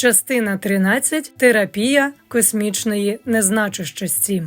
Частина 13. Терапія космічної незначущості.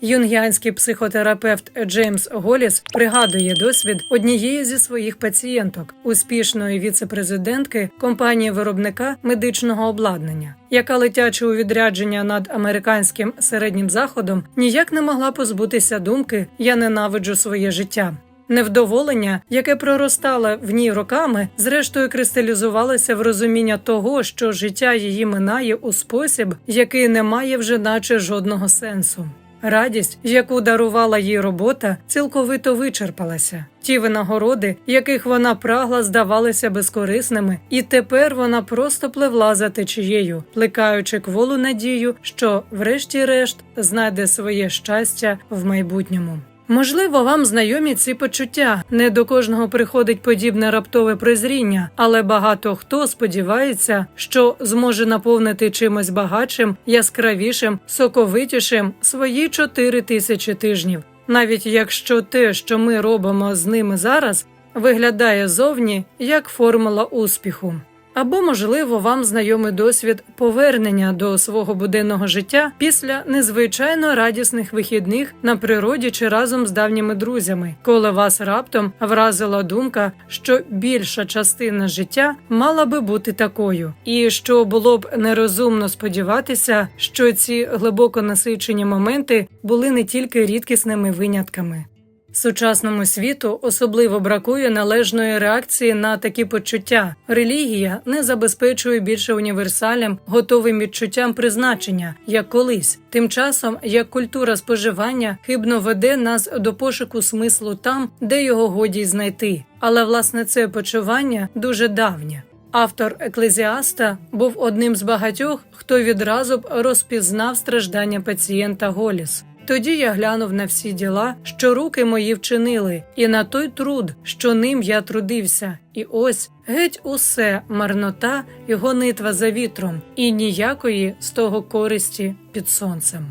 Юнгіанський психотерапевт Джеймс Голіс пригадує досвід однієї зі своїх пацієнток, успішної віцепрезидентки компанії виробника медичного обладнання, яка летячи у відрядження над американським середнім заходом ніяк не могла позбутися думки Я ненавиджу своє життя. Невдоволення, яке проростало в ній роками, зрештою кристалізувалося в розуміння того, що життя її минає у спосіб, який не має вже наче жодного сенсу. Радість, яку дарувала їй робота, цілковито вичерпалася. Ті винагороди, яких вона прагла, здавалися безкорисними, і тепер вона просто пливла за течією, плекаючи кволу надію, що, врешті-решт, знайде своє щастя в майбутньому. Можливо, вам знайомі ці почуття. Не до кожного приходить подібне раптове прозріння, але багато хто сподівається, що зможе наповнити чимось багатшим, яскравішим, соковитішим свої чотири тисячі тижнів. Навіть якщо те, що ми робимо з ними зараз, виглядає зовні як формула успіху. Або, можливо, вам знайомий досвід повернення до свого буденного життя після незвичайно радісних вихідних на природі чи разом з давніми друзями, коли вас раптом вразила думка, що більша частина життя мала би бути такою, і що було б нерозумно сподіватися, що ці глибоко насичені моменти були не тільки рідкісними винятками. Сучасному світу особливо бракує належної реакції на такі почуття. Релігія не забезпечує більше універсалям, готовим відчуттям призначення, як колись. Тим часом, як культура споживання хибно веде нас до пошуку смислу там, де його годі знайти. Але власне це почування дуже давнє. Автор еклезіаста був одним з багатьох, хто відразу б розпізнав страждання пацієнта Голіс. Тоді я глянув на всі діла, що руки мої вчинили, і на той труд, що ним я трудився. І ось геть усе марнота і гонитва за вітром, і ніякої з того користі під сонцем.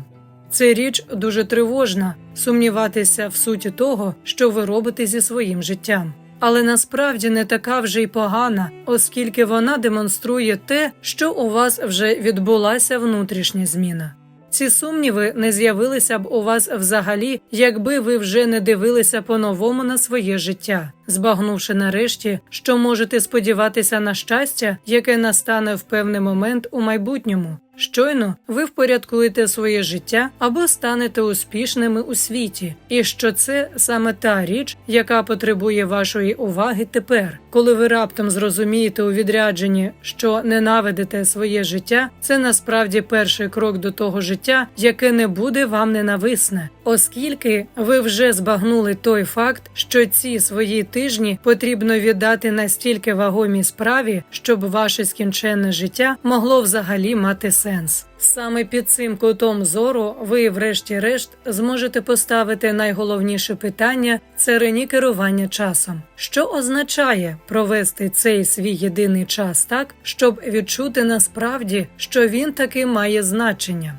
Це річ дуже тривожна сумніватися в суті того, що ви робите зі своїм життям. Але насправді не така вже й погана, оскільки вона демонструє те, що у вас вже відбулася внутрішня зміна. Ці сумніви не з'явилися б у вас взагалі, якби ви вже не дивилися по-новому на своє життя, збагнувши нарешті, що можете сподіватися на щастя, яке настане в певний момент у майбутньому. Щойно ви впорядкуєте своє життя або станете успішними у світі, і що це саме та річ, яка потребує вашої уваги тепер, коли ви раптом зрозумієте у відрядженні, що ненавидите своє життя, це насправді перший крок до того життя, яке не буде вам ненависне, оскільки ви вже збагнули той факт, що ці свої тижні потрібно віддати настільки вагомій справі, щоб ваше скінченне життя могло взагалі мати сенс. Саме під цим кутом зору ви, врешті-решт, зможете поставити найголовніше питання царині керування часом, що означає провести цей свій єдиний час так, щоб відчути насправді, що він таки має значення.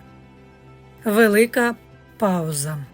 Велика пауза.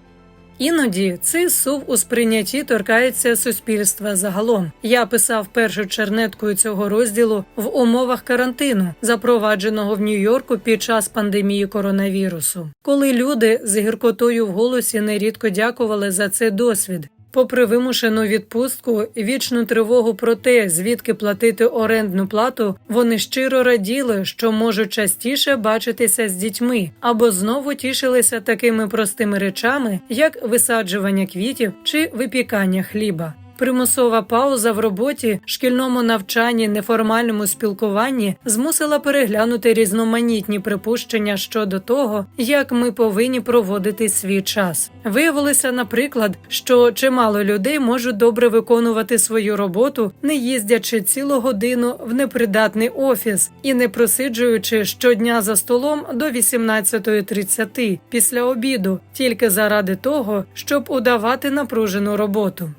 Іноді цей сув у сприйнятті торкається суспільства загалом. Я писав першу чернеткою цього розділу в умовах карантину, запровадженого в Нью-Йорку під час пандемії коронавірусу, коли люди з гіркотою в голосі нерідко дякували за цей досвід. Попри вимушену відпустку і вічну тривогу про те, звідки платити орендну плату, вони щиро раділи, що можуть частіше бачитися з дітьми, або знову тішилися такими простими речами, як висаджування квітів чи випікання хліба. Примусова пауза в роботі, шкільному навчанні, неформальному спілкуванні змусила переглянути різноманітні припущення щодо того, як ми повинні проводити свій час. Виявилося, наприклад, що чимало людей можуть добре виконувати свою роботу, не їздячи цілу годину в непридатний офіс і не просиджуючи щодня за столом до 18.30 після обіду, тільки заради того, щоб удавати напружену роботу.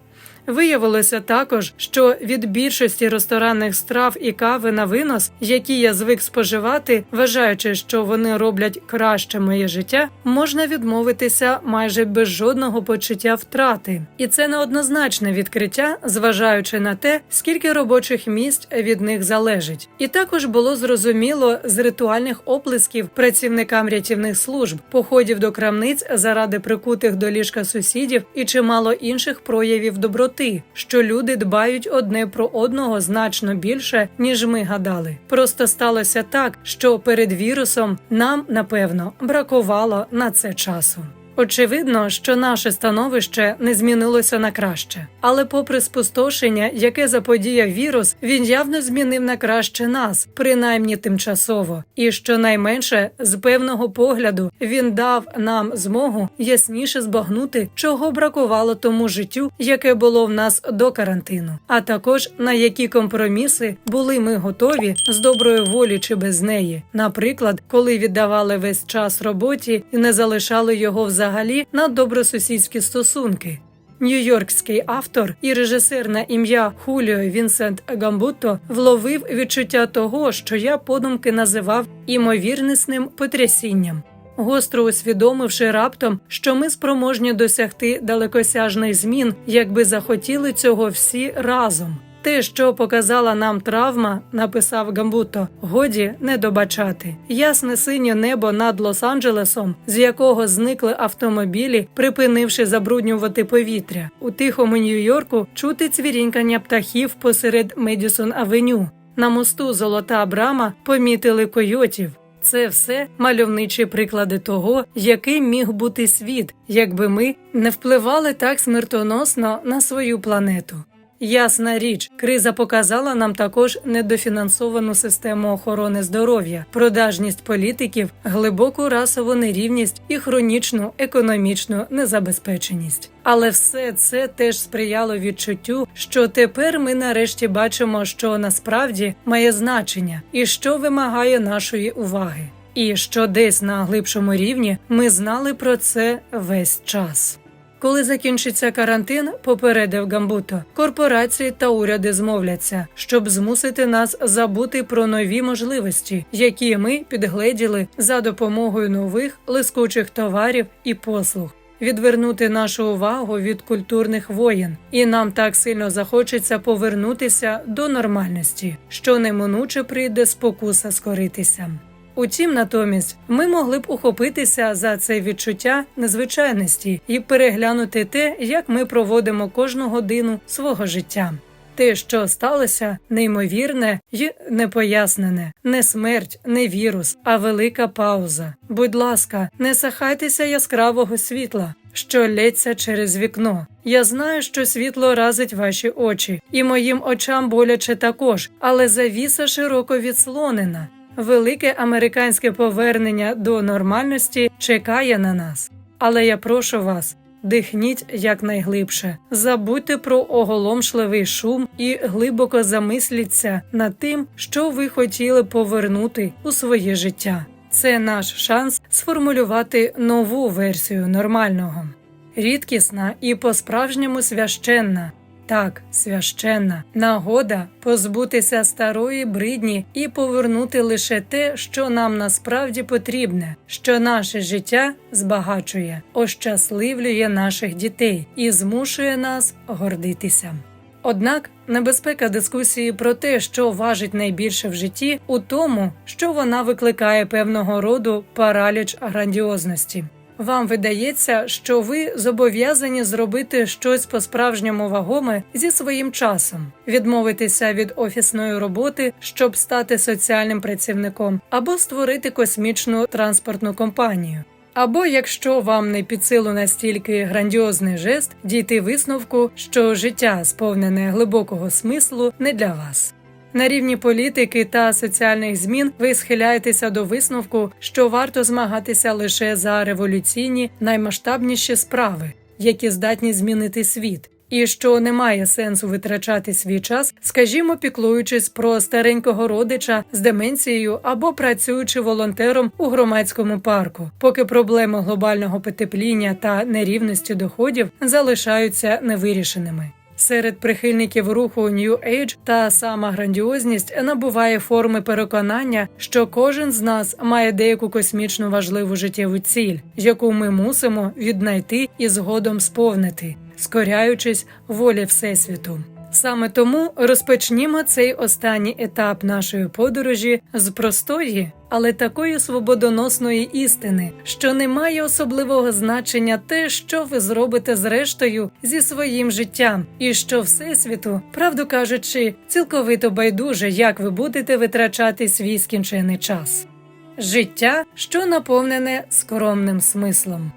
Виявилося також, що від більшості ресторанних страв і кави на винос, які я звик споживати, вважаючи, що вони роблять краще моє життя, можна відмовитися майже без жодного почуття втрати, і це неоднозначне відкриття, зважаючи на те, скільки робочих місць від них залежить. І також було зрозуміло з ритуальних оплесків працівникам рятівних служб, походів до крамниць заради прикутих до ліжка сусідів і чимало інших проявів доброти, що люди дбають одне про одного значно більше, ніж ми гадали. Просто сталося так, що перед вірусом нам напевно бракувало на це часу. Очевидно, що наше становище не змінилося на краще, але, попри спустошення, яке заподіяв вірус, він явно змінив на краще нас, принаймні тимчасово, і щонайменше з певного погляду він дав нам змогу ясніше збагнути, чого бракувало тому життю, яке було в нас до карантину, а також на які компроміси були ми готові з доброї волі чи без неї. Наприклад, коли віддавали весь час роботі і не залишали його взагалі на добросусідські стосунки. Нью-Йоркський автор і режисер на ім'я Хуліо Вінсент Гамбуто вловив відчуття того, що я подумки називав імовірнисним потрясінням. Гостро усвідомивши раптом, що ми спроможні досягти далекосяжних змін, якби захотіли цього всі разом. Те, що показала нам травма, написав Гамбуто, годі не добачати. Ясне синє небо над Лос-Анджелесом, з якого зникли автомобілі, припинивши забруднювати повітря. У тихому Нью-Йорку чути цвірінькання птахів посеред Медісон Авеню. На мосту Золота Брама помітили койотів. Це все мальовничі приклади того, яким міг бути світ, якби ми не впливали так смертоносно на свою планету. Ясна річ, криза показала нам також недофінансовану систему охорони здоров'я, продажність політиків, глибоку расову нерівність і хронічну економічну незабезпеченість. Але все це теж сприяло відчуттю, що тепер ми нарешті бачимо, що насправді має значення і що вимагає нашої уваги. І що десь на глибшому рівні ми знали про це весь час. Коли закінчиться карантин, попередив Гамбуто, корпорації та уряди змовляться, щоб змусити нас забути про нові можливості, які ми підгледіли за допомогою нових лискучих товарів і послуг. Відвернути нашу увагу від культурних воєн, і нам так сильно захочеться повернутися до нормальності, що неминуче прийде спокуса скоритися. Утім, натомість, ми могли б ухопитися за це відчуття незвичайності і переглянути те, як ми проводимо кожну годину свого життя. Те, що сталося, неймовірне й непояснене, не смерть, не вірус, а велика пауза. Будь ласка, не сахайтеся яскравого світла, що лється через вікно. Я знаю, що світло разить ваші очі, і моїм очам боляче також, але завіса широко відслонена. Велике американське повернення до нормальності чекає на нас. Але я прошу вас, дихніть якнайглибше, забудьте про оголомшливий шум і глибоко замисліться над тим, що ви хотіли повернути у своє життя. Це наш шанс сформулювати нову версію нормального, рідкісна і по-справжньому священна. Так, священна нагода позбутися старої бридні і повернути лише те, що нам насправді потрібне, що наше життя збагачує, ощасливлює наших дітей і змушує нас гордитися. Однак небезпека дискусії про те, що важить найбільше в житті, у тому, що вона викликає певного роду параліч грандіозності. Вам видається, що ви зобов'язані зробити щось по-справжньому вагоме зі своїм часом, відмовитися від офісної роботи, щоб стати соціальним працівником, або створити космічну транспортну компанію. Або якщо вам не під силу настільки грандіозний жест, дійти висновку, що життя, сповнене глибокого смислу, не для вас. На рівні політики та соціальних змін ви схиляєтеся до висновку, що варто змагатися лише за революційні наймасштабніші справи, які здатні змінити світ, і що немає сенсу витрачати свій час, скажімо, піклуючись про старенького родича з деменцією або працюючи волонтером у громадському парку, поки проблеми глобального потепління та нерівності доходів залишаються невирішеними. Серед прихильників руху New Age та сама грандіозність набуває форми переконання, що кожен з нас має деяку космічну важливу життєву ціль, яку ми мусимо віднайти і згодом сповнити, скоряючись волі Всесвіту. Саме тому розпочнімо цей останній етап нашої подорожі з простої, але такої свободоносної істини, що не має особливого значення те, що ви зробите зрештою зі своїм життям, і що всесвіту, правду кажучи, цілковито байдуже, як ви будете витрачати свій скінчений час. Життя, що наповнене скромним смислом.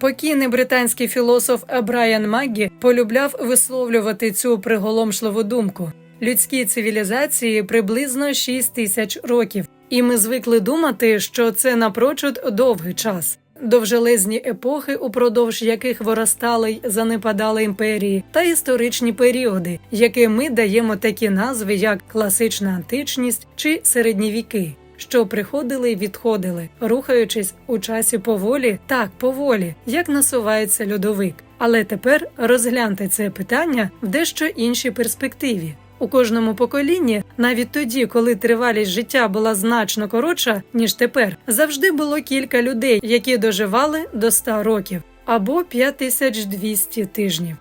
Покійний британський філософ Брайан Маггі полюбляв висловлювати цю приголомшливу думку. Людській цивілізації приблизно 6 тисяч років, і ми звикли думати, що це напрочуд довгий час. Довжелезні епохи, упродовж яких виростали й занепадали імперії, та історичні періоди, яким ми даємо такі назви, як класична античність чи середні віки що приходили й відходили, рухаючись у часі поволі, так поволі, як насувається льодовик. Але тепер розгляньте це питання в дещо іншій перспективі. У кожному поколінні, навіть тоді, коли тривалість життя була значно коротша ніж тепер, завжди було кілька людей, які доживали до 100 років або 5200 тижнів.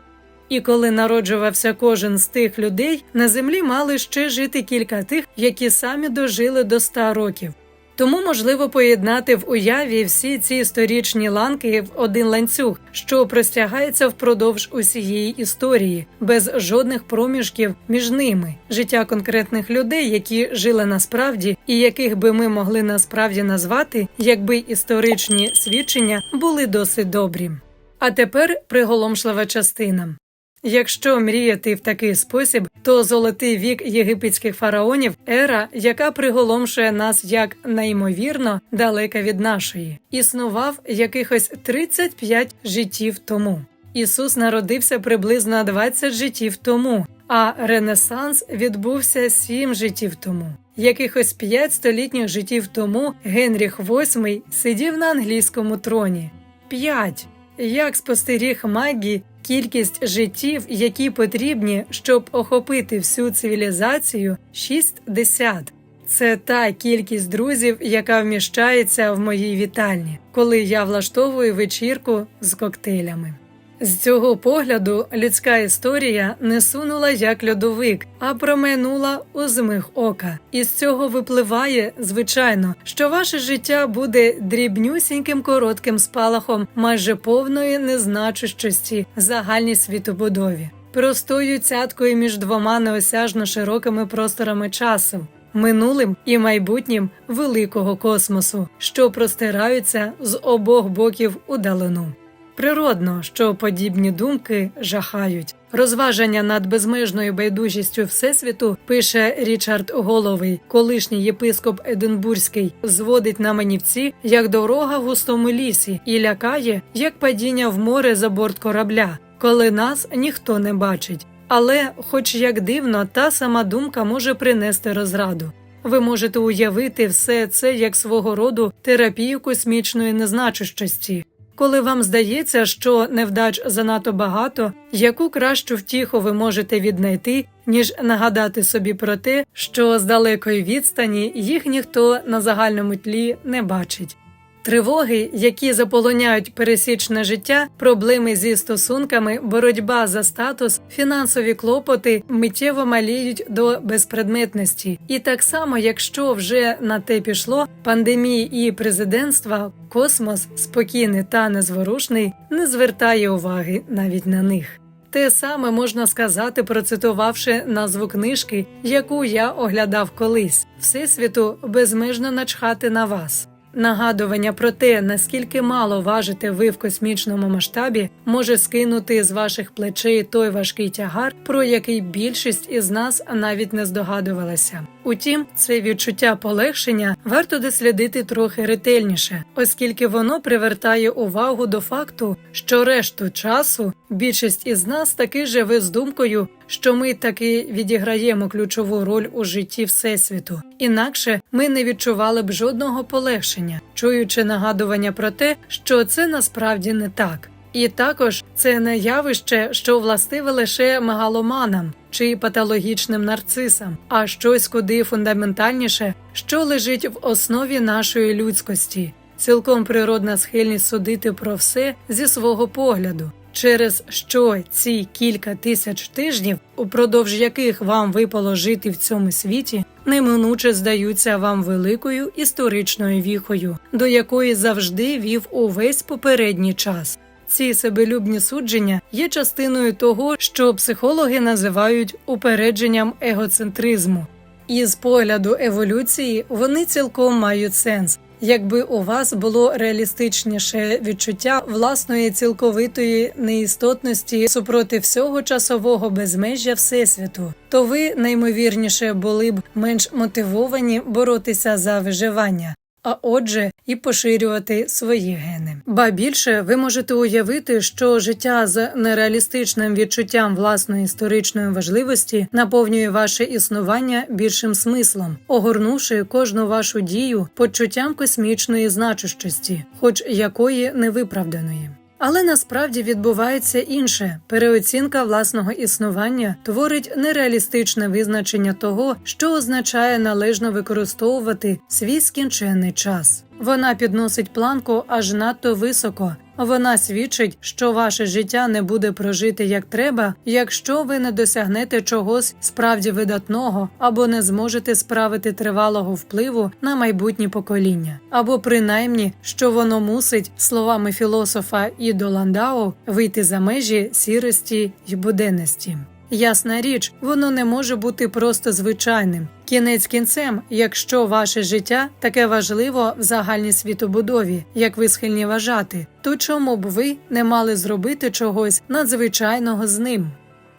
І коли народжувався кожен з тих людей, на землі мали ще жити кілька тих, які самі дожили до ста років. Тому можливо поєднати в уяві всі ці історичні ланки в один ланцюг, що простягається впродовж усієї історії, без жодних проміжків між ними, життя конкретних людей, які жили насправді, і яких би ми могли насправді назвати, якби історичні свідчення були досить добрі. А тепер приголомшлива частина. Якщо мріяти в такий спосіб, то золотий вік єгипетських фараонів ера, яка приголомшує нас як неймовірно далека від нашої, існував якихось 35 життів тому. Ісус народився приблизно 20 життів тому, а Ренесанс відбувся 7 життів тому. Якихось 5 столітніх життів тому Генріх VIII сидів на англійському троні. 5. Як спостеріг магії Кількість життів, які потрібні, щоб охопити всю цивілізацію, 60. Це та кількість друзів, яка вміщається в моїй вітальні, коли я влаштовую вечірку з коктейлями. З цього погляду людська історія не сунула як льодовик, а проминула у змих ока. І з цього випливає, звичайно, що ваше життя буде дрібнюсіньким коротким спалахом майже повної незначущості загальній світобудові, простою цяткою між двома неосяжно широкими просторами часу. Минулим і майбутнім великого космосу, що простираються з обох боків удалину. Природно, що подібні думки жахають. Розваження над безмежною байдужістю всесвіту пише Річард Головий, колишній єпископ Единбурзький, зводить на манівці як дорога в густому лісі і лякає як падіння в море за борт корабля, коли нас ніхто не бачить. Але, хоч як дивно, та сама думка може принести розраду. Ви можете уявити все це як свого роду терапію космічної незначущості коли вам здається, що невдач занадто багато, яку кращу втіху ви можете віднайти, ніж нагадати собі про те, що з далекої відстані їх ніхто на загальному тлі не бачить. Тривоги, які заполоняють пересічне життя, проблеми зі стосунками, боротьба за статус, фінансові клопоти миттєво маліють до безпредметності. І так само, якщо вже на те пішло, пандемії і президентства, космос спокійний та незворушний, не звертає уваги навіть на них. Те саме можна сказати, процитувавши назву книжки, яку я оглядав колись всесвіту безмежно начхати на вас. Нагадування про те, наскільки мало важите ви в космічному масштабі, може скинути з ваших плечей той важкий тягар, про який більшість із нас навіть не здогадувалася. Утім, це відчуття полегшення варто дослідити трохи ретельніше, оскільки воно привертає увагу до факту, що решту часу більшість із нас таки живе з думкою, що ми таки відіграємо ключову роль у житті Всесвіту. Інакше ми не відчували б жодного полегшення, чуючи нагадування про те, що це насправді не так. І також це не явище, що властиве лише мегаломанам чи патологічним нарцисам, а щось куди фундаментальніше, що лежить в основі нашої людськості, цілком природна схильність судити про все зі свого погляду, через що ці кілька тисяч тижнів, упродовж яких вам випало жити в цьому світі, неминуче здаються вам великою історичною віхою, до якої завжди вів увесь попередній час. Ці себелюбні судження є частиною того, що психологи називають упередженням егоцентризму. І з погляду еволюції вони цілком мають сенс. Якби у вас було реалістичніше відчуття власної цілковитої неістотності супроти всього часового безмежжя Всесвіту, то ви наймовірніше були б менш мотивовані боротися за виживання. А отже, і поширювати свої гени. Ба більше ви можете уявити, що життя з нереалістичним відчуттям власної історичної важливості наповнює ваше існування більшим смислом, огорнувши кожну вашу дію почуттям космічної значущості, хоч якої невиправданої. Але насправді відбувається інше переоцінка власного існування творить нереалістичне визначення того, що означає належно використовувати свій скінчений час. Вона підносить планку аж надто високо. Вона свідчить, що ваше життя не буде прожити як треба, якщо ви не досягнете чогось справді видатного або не зможете справити тривалого впливу на майбутні покоління, або принаймні, що воно мусить, словами філософа Ідо Ландау, вийти за межі сірості й буденності. Ясна річ, воно не може бути просто звичайним. Кінець кінцем, якщо ваше життя таке важливо в загальній світобудові, як ви схильні вважати, то чому б ви не мали зробити чогось надзвичайного з ним?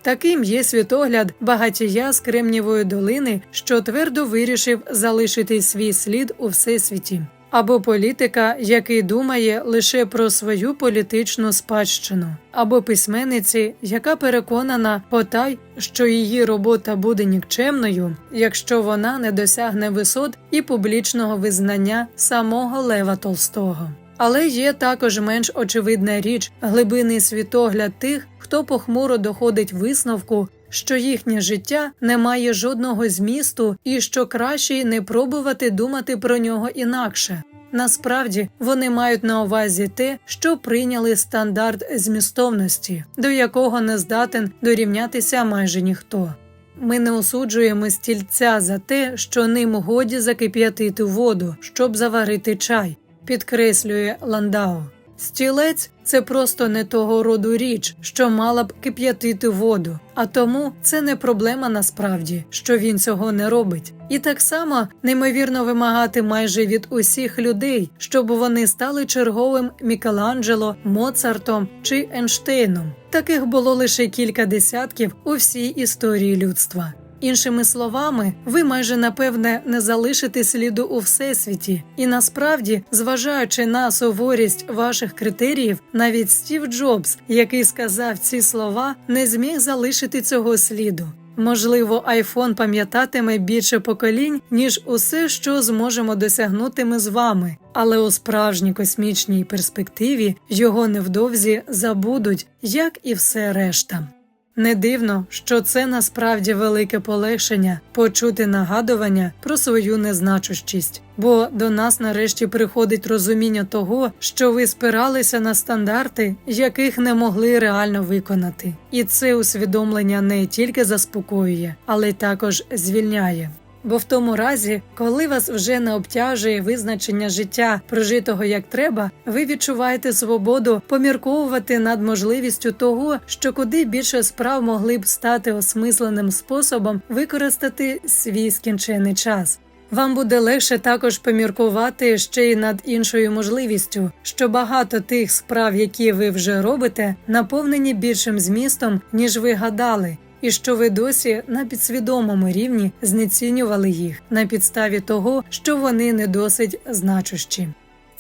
Таким є світогляд багатія з Кремнівої долини, що твердо вирішив залишити свій слід у всесвіті, або політика, який думає лише про свою політичну спадщину, або письменниці, яка переконана потай, що її робота буде нікчемною, якщо вона не досягне висот і публічного визнання самого Лева Толстого. Але є також менш очевидна річ глибинний світогляд тих, хто похмуро доходить висновку, що їхнє життя не має жодного змісту і що краще не пробувати думати про нього інакше. Насправді вони мають на увазі те, що прийняли стандарт змістовності, до якого не здатен дорівнятися майже ніхто. Ми не осуджуємо стільця за те, що ним годі закип'ятити воду, щоб заварити чай, підкреслює Ландау. Стілець це просто не того роду річ, що мала б кип'ятити воду, а тому це не проблема насправді, що він цього не робить. І так само неймовірно вимагати майже від усіх людей, щоб вони стали черговим Мікеланджело, Моцартом чи Ейнштейном. Таких було лише кілька десятків у всій історії людства. Іншими словами, ви майже напевне не залишите сліду у всесвіті, і насправді, зважаючи на суворість ваших критеріїв, навіть Стів Джобс, який сказав ці слова, не зміг залишити цього сліду. Можливо, айфон пам'ятатиме більше поколінь, ніж усе, що зможемо досягнути ми з вами, але у справжній космічній перспективі його невдовзі забудуть, як і все решта. Не дивно, що це насправді велике полегшення почути нагадування про свою незначущість, бо до нас нарешті приходить розуміння того, що ви спиралися на стандарти, яких не могли реально виконати, і це усвідомлення не тільки заспокоює, але й також звільняє. Бо в тому разі, коли вас вже не обтяжує визначення життя, прожитого як треба, ви відчуваєте свободу помірковувати над можливістю того, що куди більше справ могли б стати осмисленим способом використати свій скінчений час. Вам буде легше також поміркувати ще й над іншою можливістю, що багато тих справ, які ви вже робите, наповнені більшим змістом, ніж ви гадали і що ви досі на підсвідомому рівні знецінювали їх на підставі того, що вони не досить значущі.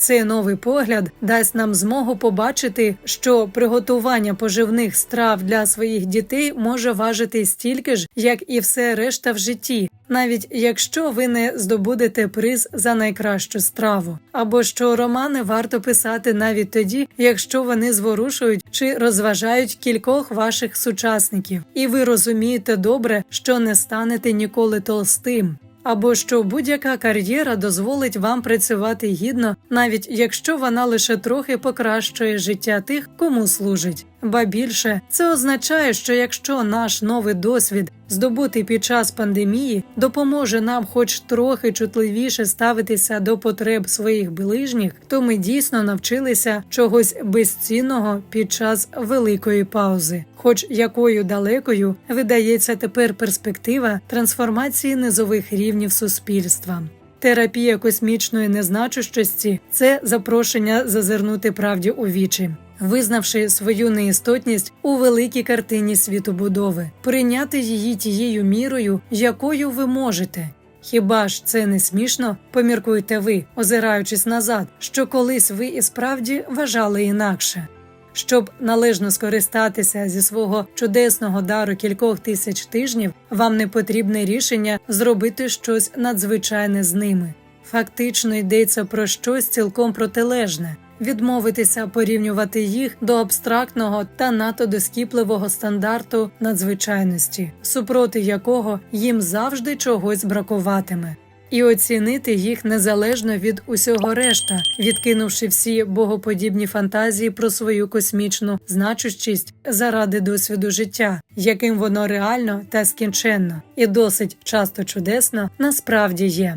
Цей новий погляд дасть нам змогу побачити, що приготування поживних страв для своїх дітей може важити стільки ж, як і все решта в житті, навіть якщо ви не здобудете приз за найкращу страву, або що романи варто писати навіть тоді, якщо вони зворушують чи розважають кількох ваших сучасників, і ви розумієте добре, що не станете ніколи толстим. Або що будь-яка кар'єра дозволить вам працювати гідно, навіть якщо вона лише трохи покращує життя тих, кому служить. Ба більше це означає, що якщо наш новий досвід, здобутий під час пандемії, допоможе нам, хоч трохи чутливіше ставитися до потреб своїх ближніх, то ми дійсно навчилися чогось безцінного під час великої паузи. Хоч якою далекою видається тепер перспектива трансформації низових рівнів суспільства. Терапія космічної незначущості це запрошення зазирнути правді у вічі, визнавши свою неістотність у великій картині світобудови, прийняти її тією мірою, якою ви можете. Хіба ж це не смішно? Поміркуйте ви, озираючись назад, що колись ви і справді вважали інакше. Щоб належно скористатися зі свого чудесного дару кількох тисяч тижнів, вам не потрібне рішення зробити щось надзвичайне з ними. Фактично йдеться про щось цілком протилежне. Відмовитися порівнювати їх до абстрактного та надто доскіпливого стандарту надзвичайності, супроти якого їм завжди чогось бракуватиме і оцінити їх незалежно від усього решта, відкинувши всі богоподібні фантазії про свою космічну значущість заради досвіду життя, яким воно реально та скінченно, і досить часто чудесно насправді є.